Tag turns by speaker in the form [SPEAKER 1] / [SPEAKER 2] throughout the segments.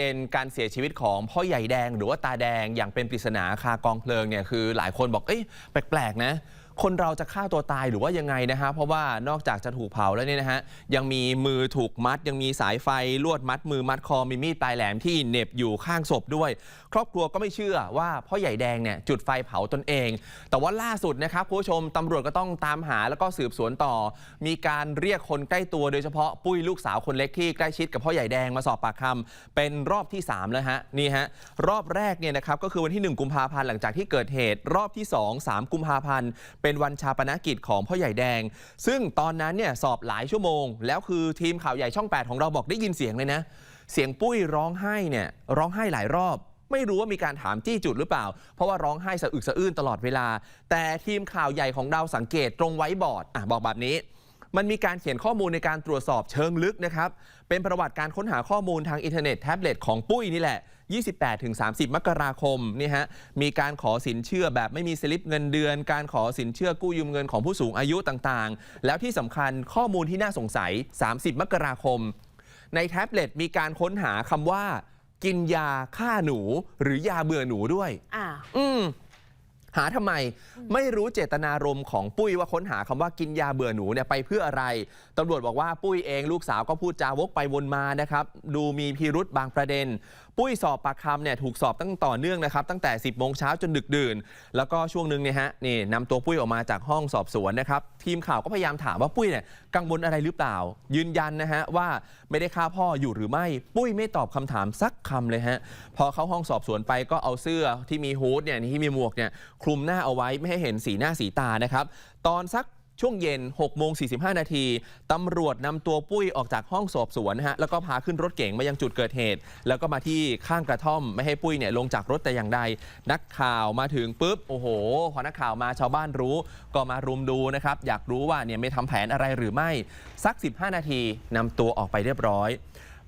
[SPEAKER 1] เด็นการเสียชีวิตของพ่อใหญ่แดง หรือว่าตาแดงอย่างเป็นปริศนาคากองเพลิงเนี่ยคือหลายคนบอกเอ้ยแปลกๆนะคนเราจะฆ่าตัวตายหรือว่ายังไงนะฮะเพราะว่านอกจากจะถูกเผาแล้วเนี่ยนะฮะยังมีมือถูกมัด ยังมีสายไฟลวดมัด มือมัดคอมีมีดปลายแหลมที่เหน็บอยู่ข้างศพด้วย ครอบครัวก็ไม่เชื่อว่าพ่อใหญ่แดงเนี่ยจุดไฟเผาตนเอง แต่ว่าล่าสุดนะครับคุณผู้ชมตำรวจก็ต้องตามหาแล้วก็สืบสวนต่อ มีการเรียกคนใกล้ตัวโดยเฉพาะปุ้ยลูกสาวคนเล็กที่ใกล้ชิดกับพ่อใหญ่แดงมาสอบปากคำเป็นรอบที่3แล้วฮะนี่ฮะรอบแรกเนี่ยนะครับก็คือวันที่ 1 กุมภาพันธ์หลังจากที่เกิดเหตุ รอบที่ 2 3 กุมภาพันธ์เป็น็นวันชาปนกิจของพ่อใหญ่แดง ซึ่งตอนนั้นเนี่ยสอบหลายชั่วโมง แล้วคือทีมข่าวใหญ่ช่อง 8 ของเราบอกได้ยินเสียงเลยนะ เสียงปุ้ยร้องไห้เนี่ยร้องไห้หลายรอบ ไม่รู้ว่ามีการถามจี้จุดหรือเปล่า เพราะว่าร้องไห้สะอึกสะอื้นตลอดเวลา แต่ทีมข่าวใหญ่ของเราสังเกตตรงไว้บอร์ดอะบอกแบบนี้ มันมีการเขียนข้อมูลในการตรวจสอบเชิงลึกนะครับ เป็นประวัติการค้นหาข้อมูลทางอินเทอร์เน็ตแท็บเล็ตของปุ้ยนี่แหละ 28-30 มกราคมนี่ฮะ มีการขอสินเชื่อแบบไม่มีสลิปเงินเดือน การขอสินเชื่อกู้ยืมเงินของผู้สูงอายุต่างๆ แล้วที่สำคัญข้อมูลที่น่าสงสัย 30 มกราคม ในแท็บเล็ตมีการค้นหาคำว่า กินยาฆ่าหนู หรือยาเบื่อหนูด้วย
[SPEAKER 2] อ่า
[SPEAKER 1] อืม หาทำไมไม่รู้เจตนารมณ์ของปุ้ยว่าค้นหาคำว่ากินยาเบื่อหนูเนี่ยไปเพื่ออะไรตำรวจบอกว่าปุ้ยเองลูกสาวก็พูดจาวกไปวนมานะครับ ดูมีพิรุษบางประเด็น ปุ้ยสอบปากคำเนี่ยถูกสอบตั้งต่อเนื่องนะครับ ตั้งแต่ 10โมงเช้าจนดึกดื่น แล้วก็ช่วงหนึ่งเนี่ยฮะนี่นำตัวปุ้ยออกมาจากห้องสอบสวนนะครับ ทีมข่าวก็พยายามถามว่าปุ้ยเนี่ยกังวลอะไรหรือเปล่า ยืนยันนะฮะว่าไม่ได้ฆ่าพ่ออยู่หรือไม่ ปุ้ยไม่ตอบคำถามสักคำเลยฮะพอเข้าห้องสอบสวนไปก็เอาเสื้อที่มีฮูดเนี่ยที่มีหมวกเนี่ยคลุมหน้าเอาไว้ไม่ให้เห็นสีหน้าสีตานะครับ ตอนสักช่วงเย็น6โมง45 นาที ตำรวจนำตัวปุ้ยออกจากห้องสอบสวนนะฮะ แล้วก็พาขึ้นรถเก๋งมายังจุดเกิดเหตุ แล้วก็มาที่ข้างกระท่อม ไม่ให้ปุ้ยเนี่ยลงจากรถแต่อย่างใด นักข่าวมาถึงปุ๊บ โอ้โห พอนักข่าวมาชาวบ้านรู้ ก็มารุมดูนะครับ อยากรู้ว่าเนี่ยไม่ทำแผนอะไรหรือไม่ สัก 15 นาทีนำตัวออกไปเรียบร้อย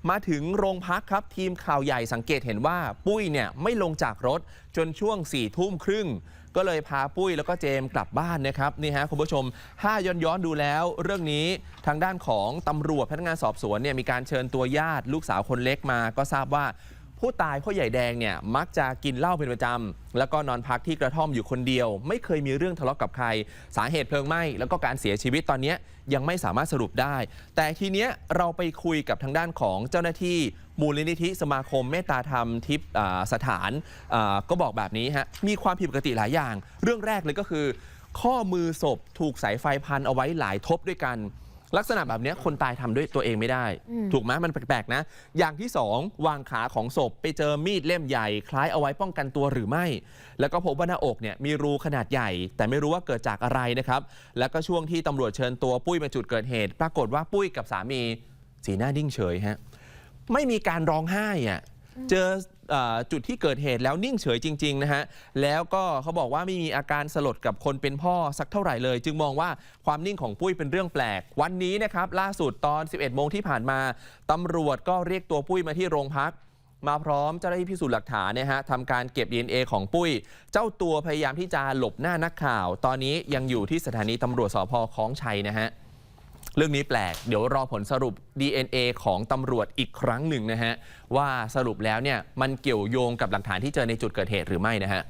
[SPEAKER 1] มาถึงโรงพักครับ ทีมข่าวใหญ่สังเกตเห็นว่า ปุ้ยเนี่ยไม่ลงจากรถจนช่วง4ี่ทุ่มครึ่ง ก็เลยพาปุ้ยแล้วก็เจมกลับบ้านนะครับนี่ฮะคุณผู้ชมถ้าย้อนย้อนดูแล้ว เรื่องนี้ทางด้านของตำรวจพนักงานสอบสวนเนี่ยมีการเชิญตัวญาติลูกสาวคนเล็กมา ก็ทราบว่า ผู้ตายพ่อใหญ่แดงเนี่ยมักจะกินเหล้าเป็นประจำแล้วก็นอนพักที่กระท่อมอยู่คนเดียว ไม่เคยมีเรื่องทะเลาะกับใคร สาเหตุเพลิงไหม้แล้วก็การเสียชีวิตตอนนี้ยังไม่สามารถสรุปได้ แต่ทีเนี้ยเราไปคุยกับทางด้านของเจ้าหน้าที่มูลนิธิสมาคมเมตตาธรรมทิพย์สถานก็บอกแบบนี้ฮะมีความผิดปกติหลายอย่าง เรื่องแรกเลยก็คือ ข้อมือศพถูกสายไฟพันเอาไว้หลายทบด้วยกัน ลักษณะแบบเนี้ยคนตายทำด้วยตัวเองไม่ได้
[SPEAKER 2] อืม
[SPEAKER 1] ถูกไหมมันแปลกๆนะ อย่างที่สองวางขาของศพไปเจอมีดเล่มใหญ่ คล้ายเอาไว้ป้องกันตัวหรือไม่ แล้วก็พบว่าหน้าอกเนี่ยมีรูขนาดใหญ่ แต่ไม่รู้ว่าเกิดจากอะไรนะครับ แล้วก็ช่วงที่ตำรวจเชิญตัวปุ้ยมาจุดเกิดเหตุ ปรากฏว่าปุ้ยกับสามีสีหน้านิ่งเฉยฮะ ไม่มีการร้องไห้อะเจอเออ จุดที่เกิดเหตุแล้วนิ่งเฉยจริงๆนะฮะแล้วก็เขาบอกว่าไม่มีอาการสลดกับคนเป็นพ่อสักเท่าไหร่เลย จึงมองว่าความนิ่งของปุ้ยเป็นเรื่องแปลก วันนี้นะครับล่าสุดตอน 11 โมงที่ผ่านมาตำรวจก็เรียกตัวปุ้ยมาที่โรงพักมาพร้อมเจ้าหน้าที่พิสูจน์หลักฐานนี่ยฮะทำการเก็บ DNA ของปุ้ย เจ้าตัวพยายามที่จะหลบหน้านักข่าว ตอนนี้ยังอยู่ที่สถานีตำรวจสพคลองชัยนะฮะ เรื่องนี้แปลก เดี๋ยวรอผลสรุป DNA ของตำรวจอีกครั้งหนึ่งนะฮะ ว่าสรุปแล้วเนี่ยมันเกี่ยวโยงกับหลักฐานที่เจอในจุดเกิดเหตุหรือไม่นะฮะ